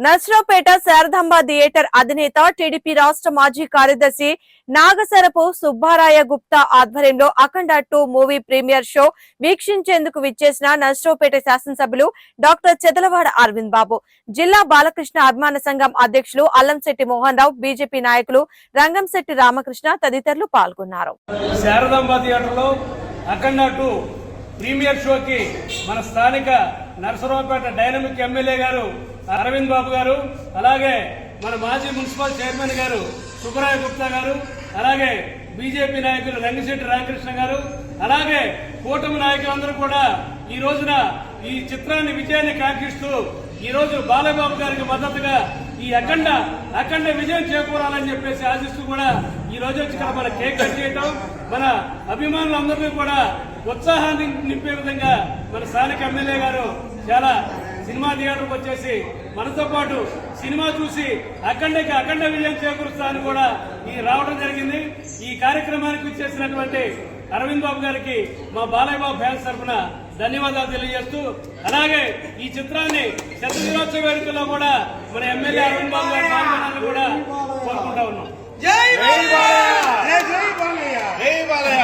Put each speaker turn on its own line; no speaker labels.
Narasaraopet Sharadamba theatre అధినేత TDP రాష్ట్ర మాజీ కార్యదర్శి నాగసరపు సుబ్బారాయ గుప్తా ఆధ్వర్యంలో Akhanda two movie premiere show వీక్షించేందుకు విచ్చేసిన నర్సరావుపేట శాసనసభ్యులు డాక్టర్ చెదలవాడ అరవింద్ బాబు. జిల్లా బాలకృష్ణ అభిమాన సంఘం అధ్యక్షులు అల్లంశెట్టి మోహన్ రావు బీజేపీ నాయకులు రంగంశెట్టి రామకృష్ణ తదితరులు పాల్గొన్నారు.
అఖండ టూ ప్రీమియర్ షోకి మన స్థానిక నర్సరావుపేట డైనమిక్ ఎమ్మెల్యే గారు అరవింద్ బాబు గారు అలాగే మన మాజీ మున్సిపల్ చైర్మన్ గారు సుబ్రాయ గుప్తా గారు అలాగే బీజేపీ నాయకులు రంగశెట్టి రామకృష్ణ గారు అలాగే కూటమి నాయకులందరూ కూడా ఈ రోజున ఈ చిత్రాన్ని విజయాన్ని కాంక్షిస్తూ ఈ రోజు బాలబాబు గారికి మద్దతుగా ఈ అఖండ అఖండ విజయం చేకూరాలని చెప్పేసి ఆశిస్తూ కూడా ఈ రోజు వచ్చి ఇక్కడ మన కేక్ కట్ చేయటం మన అభిమానులందరినీ కూడా ఉత్సాహాన్ని నింపే విధంగా మన స్థానిక ఎమ్మెల్యే గారు చాలా సినిమా థియేటర్కి వచ్చేసి మనతో పాటు సినిమా చూసి అఖండకి అఖండ విజయం చేకూరుస్తా అని కూడా ఈ రావడం జరిగింది. ఈ కార్యక్రమానికి వచ్చేసినటువంటి అరవింద్ బాబు గారికి మా బాలయ్య బాబు ఫ్యాన్స్ తరఫున ధన్యవాదాలు తెలియజేస్తూ అలాగే ఈ చిత్రాన్ని శత దినోత్సవ వేడుకల్లో కూడా మన ఎమ్మెల్యే అరవింద్ బాబు గారు పాల్గొనాలని కూడా కోరుకుంటా ఉన్నాం.
జై బాలయ్య! జై జై బాలయ్య! జై బాలయ్య!